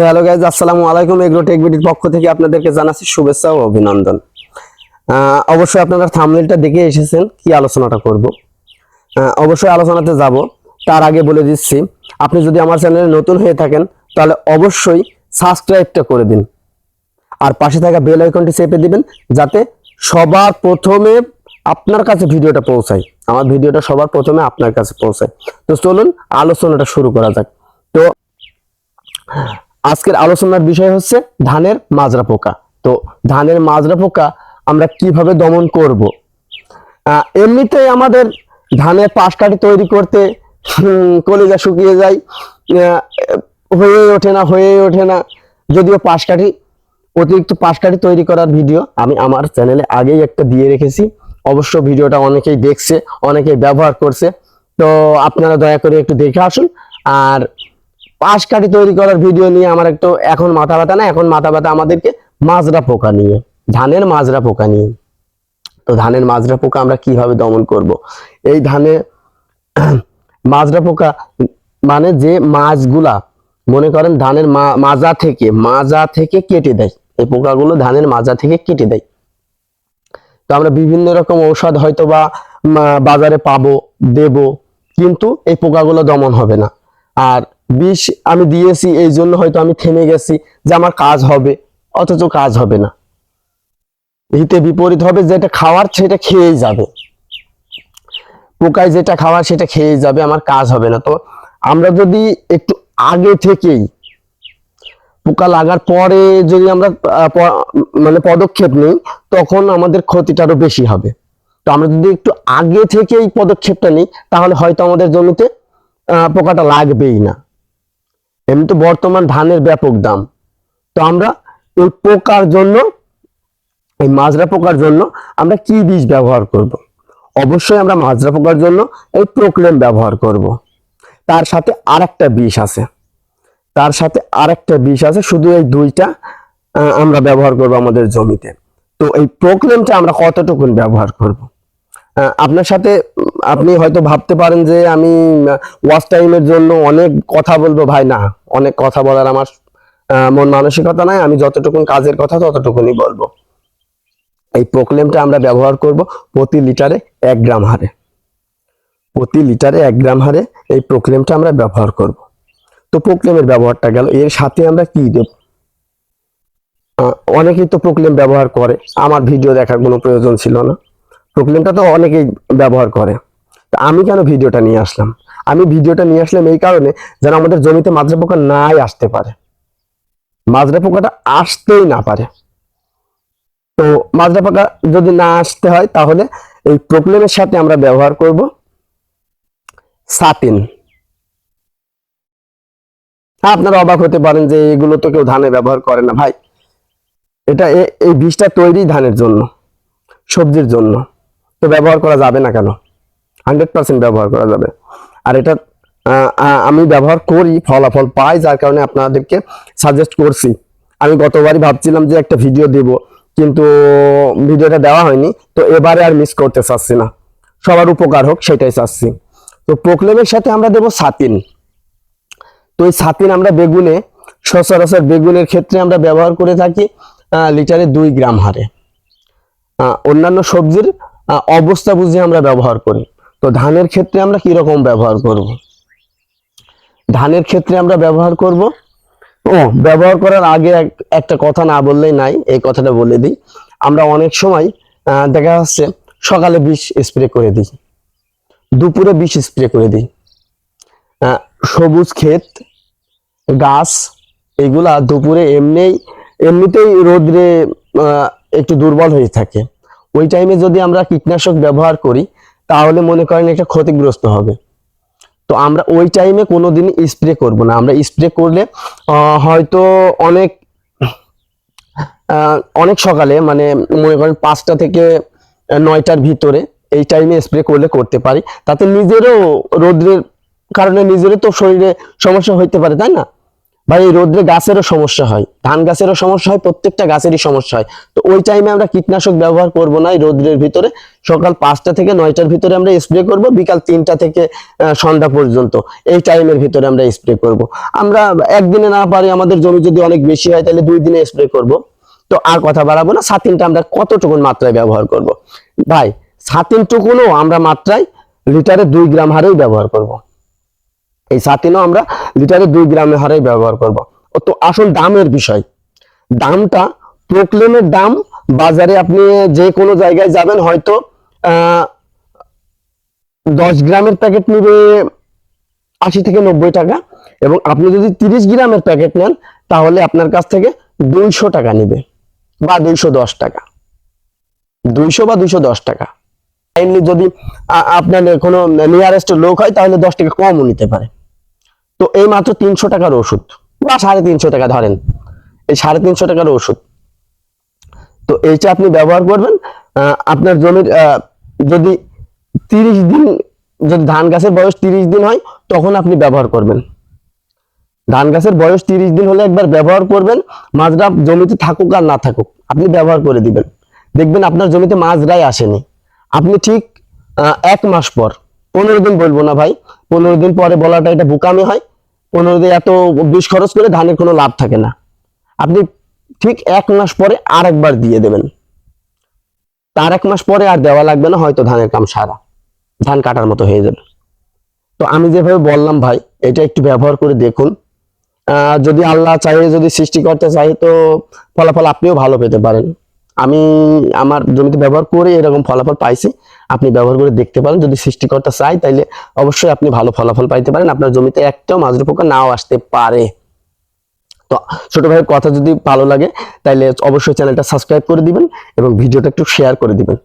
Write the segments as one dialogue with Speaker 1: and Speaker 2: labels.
Speaker 1: So hello guys, আসসালামু আলাইকুম। Agro take বিডির পক্ষ থেকে আপনাদেরকে জানাচ্ছি শুভেচ্ছা ও অভিনন্দন। অবশ্যই আপনারা থামনেলটা দেখে এসেছেন কি আলোচনাটা করব। অবশ্যই আলোচনাতে যাব। তার আগে বলে দিচ্ছি, আপনি যদি আমার চ্যানেলে নতুন হয়ে থাকেন, তাহলে অবশ্যই সাবস্ক্রাইবটা করে দিন। আর পাশে থাকা বেল আইকনটি চেপে দিবেন, যাতে সবার প্রথমে আপনার কাছে ভিডিওটা পৌঁছায়। আমার ভিডিওটা সবার প্রথমে আপনার কাছে পৌঁছায়। তো চলুন, আলোচনাটা শুরু করা যাক। তো আজকের আলোচনার বিষয় হচ্ছে ধানের মাজরা পোকা। তো ধানের মাজরা পোকা আমরা কীভাবে দমন করব? এমনিতেই আমাদের ধানের পাশ কাঠি তৈরি করতে কলিজা শুকিয়ে যায় হয়ে ওঠে না, হয়ে ওঠে না। যদিও পাশ কাঠি অতিরিক্ত পাশ কাঠি তৈরি করার ভিডিও আমি আমার চ্যানেলে আগেই একটা দিয়ে রেখেছি। অবশ্য ভিডিওটা অনেকেই দেখছে, অনেকেই ব্যবহার করছে। তো আপনারা দয়া করে একটু দেখে আসুন। আর পাশ কাঠি তৈরি করার ভিডিও নিয়ে আমার একটু এখন মাথা ব্যথা না, এখন মাথা ব্যথা আমাদেরকে মাজরা পোকা নিয়ে, ধানের মাজরা পোকা নিয়ে। তো ধানের মাজরা পোকা আমরা কীভাবে দমন করব? এই ধানে মাজরা পোকা মানে যে মাছগুলা, মনে করেন ধানের মাজা থেকে মাজা থেকে কেটে দেয়। এই পোকাগুলো ধানের মাজা থেকে কেটে দেয়। তো আমরা বিভিন্ন রকম ঔষধ হয়তো বা বাজারে পাবো, দেব, কিন্তু এই পোকাগুলো দমন হবে না। আর বিষ আমি দিয়েছি, এই জন্য হয়তো আমি থেমে গেছি যে আমার কাজ হবে, অথচ কাজ হবে না। হিতে বিপরীত হবে যেটা খাওয়ার সেটা খেয়েই যাবে। পোকায় যেটা খাওয়ার সেটা খেয়েই যাবে, আমার কাজ হবে না। তো আমরা যদি একটু আগে থেকেই পোকা লাগার পরে যদি আমরা মানে পদক্ষেপ নিই, তখন আমাদের ক্ষতিটা আরও বেশি হবে। তো আমরা যদি একটু আগে থেকে এই পদক্ষেপটা নিই, তাহলে হয়তো আমাদের জমিতে পোকাটা লাগবেই না। এমনি তো বর্তমান ধানের ব্যাপক দাম তো আমরা এই পোকার জন্য, এই মাজরা পোকার জন্য আমরা কি বীজ ব্যবহার করব। অবশ্যই আমরা মাজরা পোকার জন্য এই প্রোক্লেম ব্যবহার করব। তার সাথে আরেকটা বিষ আছে তার সাথে আরেকটা বিষ আছে, শুধু এই দুইটা আমরা ব্যবহার করব আমাদের জমিতে তো এই প্রোক্লেমটা আমরা কতটুকুন ব্যবহার করব আপনার সাথে আপনি হয়তো ভাবতে পারেন যে আমি ওয়াচ টাইমের জন্য অনেক কথা বলব। ভাই, না, অনেক কথা বলার আমার মন মানসিকতা নাই। আমি যতটুকুন কাজের কথা ততটুকুনই বলব। এই প্রোক্লেমটা আমরা ব্যবহার করব প্রতি লিটারে এক গ্রাম হারে। প্রতি লিটারে এক গ্রাম হারে এই প্রোক্লেমটা আমরা ব্যবহার করব। তো প্রোক্লেমের ব্যবহারটা গেল। এর সাথে আমরা কি দেব? অনেকেই তো প্রোক্লেম ব্যবহার করে। আমার ভিডিও দেখার কোনো প্রয়োজন ছিল না। প্রোক্লেমটা তো অনেকেই ব্যবহার করে। তা আমি কেন ভিডিওটা নিয়ে আসলাম? আমি ভিডিওটা নিয়ে আসলাম এই কারণে যেন আমাদের জমিতে মাজরা পোকা নাই আসতে পারে। মাজরা পোকাটা আসতেই না পারে। তো মাজরা পোকা যদি না আসতে হয় তাহলে এই প্রোক্লেমের সাথে আমরা ব্যবহার করব সাতিন হ্যাঁ, আপনারা অবাক হতে পারেন যে এগুলো তো কেউ ধানে ব্যবহার করে না ভাই। এটা এই বীজটা তৈরি ধানের জন্য সবজির জন্য। তো ব্যবহার করা যাবে না কেন? হান্ড্রেড পার্সেন্ট ব্যবহার করা যাবে। আর এটা আমি ব্যবহার করি, ফলাফল পাই, যার কারণে আপনাদেরকে সাজেস্ট করছি। আমি গতবারই ভাবছিলাম যে একটা ভিডিও দেব, কিন্তু ভিডিওটা দেওয়া হয়নি, তো এবারে আর মিস করতে চাচ্ছি না। সবার উপকার হোক, সেটাই চাচ্ছি। তো প্রোক্লেমের সাথে আমরা দেব সাতিন। তো এই সাতিন আমরা বেগুনে, সচরাচর বেগুনের ক্ষেত্রে আমরা ব্যবহার করে থাকি লিটারে দুই গ্রাম হারে। অন্যান্য সবজির অবস্থা বুঝে আমরা ব্যবহার করি। তো ধানের ক্ষেত্রে আমরা কি রকম ব্যবহার করব? ধানের ক্ষেত্রে আমরা ব্যবহার করব? ও, ব্যবহার করার আগে এক- একটা কথা না বললেই নাই, এই কথাটা বলে দিই। আমরা অনেক সময় দেখা যাচ্ছে সকালে বিষ স্প্রে করে দিই, দুপুরে বিষ স্প্রে করে দিই। সবুজ ক্ষেত, গাছ, এগুলা দুপুরে এমনিই, এমনিতেই রোদ্রে একটু দুর্বল হয়ে থাকে। ওই টাইমে যদি আমরা কীটনাশক ব্যবহার করি, তাহলে মনে করেন এটা ক্ষতিগ্রস্ত হবে। তো আমরা ওই টাইমে কোনোদিন স্প্রে করব না। আমরা স্প্রে করলে হয়তো অনেক অনেক সকালে মানে মনে করেন পাঁচটা থেকে নয়টার ভিতরে এই টাইমে স্প্রে করলে করতে পারি। তাতে নিজেরও রোদ্রের কারণে নিজেরও তো শরীরে সমস্যা হইতে পারে, তাই না? ভাই, এই রোদ্রে গাছেরও সমস্যা হয়, ধান গাছেরও সমস্যা হয়, প্রত্যেকটা গাছেরই সমস্যা হয়। তো ওই টাইমে আমরা কীটনাশক ব্যবহার করব না এই রোদ্রের ভিতরে। সকাল পাঁচটা থেকে নয়টার ভিতরে আমরা স্প্রে করব, বিকাল তিনটা থেকে সন্ধ্যা পর্যন্ত এই টাইমের ভিতরে আমরা স্প্রে করব। আমরা একদিনে না পারি, আমাদের জমি যদি অনেক বেশি হয়, তাহলে দুই দিনে স্প্রে করব। তো আর কথা বাড়াবো না, সাতিনটা আমরা কতটুকুন মাত্রায় ব্যবহার করব? ভাই, সাতিনটুকুনও আমরা মাত্রায় লিটারে দুই গ্রাম হারেই ব্যবহার করব। এই সাতিনও আমরা লিটারে দুই গ্রামের হারেই ব্যবহার করব। তো আসল দামের বিষয়। দামটা প্রোক্লেমের দাম, বাজারে আপনি যে কোনো জায়গায় যাবেন, হয়তো দশ গ্রামের প্যাকেট নিবে আশি থেকে নব্বই টাকা এবং আপনি যদি তিরিশ গ্রামের প্যাকেট নেন, তাহলে আপনার কাছ থেকে দুইশো টাকা নিবে বা দুইশো দশ টাকা। দুইশো বা দুইশো দশ টাকা। এমনি যদি আপনার কোনো নিয়ারেস্ট লোক হয়, তাহলে দশ টাকা কমও নিতে পারে। তো এই মাত্র তিনশো টাকার ওষুধ। বা সাড়ে তিনশো টাকা ধরেন। এই সাড়ে তিনশো টাকার ওষুধ। তো এইটা আপনি ব্যবহার করবেন আপনার জমির যদি তিরিশ দিন, যদি ধান গাছের বয়স তিরিশ দিন হয়, তখন আপনি ব্যবহার করবেন। ধান গাছের বয়স তিরিশ দিন হলে একবার ব্যবহার করবেন মাছরা জমিতে থাকুক আর না থাকুক, আপনি ব্যবহার করে দিবেন। দেখবেন আপনার জমিতে মাছরাই আসেনি। আপনি ঠিক এক মাস পর, পনেরো দিন বলব না ভাই, পনেরো দিন পরে বলাটা এটা বোকামি হয় পনেরো দিন এত বিষ খরচ করে ধানের কোনো লাভ থাকে না। আপনি ঠিক এক মাস পরে আর একবার দিয়ে দেবেন। তার এক মাস পরে আর দেওয়া লাগবে না, হয়তো ধানের কাম সারা। ধান কাটার মতো হয়ে যাবে। তো আমি যেভাবে বললাম ভাই, এটা একটু ব্যবহার করে দেখুন। যদি আল্লাহ চাইলে যদি সৃষ্টি করতে চাই তো ফলাফল আপনিও ভালো পেতে পারেন। আমি আমার জমিতে ব্যবহার করে এরকম ফলাফল পাইছি, আপনি ব্যবহার করে দেখতে পারেন। যদি সৃষ্টিকর্তা চাই তাইলে অবশ্যই আপনি ভালো ফলাফল পাইতে পারেন। আপনার জমিতে একটাও মাজরা পোকা নাও আসতে পারে। তো ছোট ভাইয়ের কথা যদি ভালো লাগে, তাইলে অবশ্যই চ্যানেলটা সাবস্ক্রাইব করে দিবেন এবং ভিডিওটা একটু শেয়ার করে দিবেন।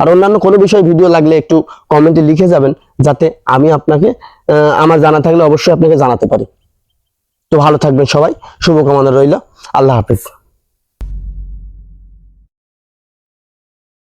Speaker 1: আর অন্যান্য কোনো বিষয়ে ভিডিও লাগলে একটু কমেন্টে লিখে যাবেন, যাতে আমি আপনাকে আমার জানা থাকলে অবশ্যই আপনাকে জানাতে পারি। তো ভালো থাকবেন সবাই। শুভকামনা রইল। আল্লাহ হাফিজ।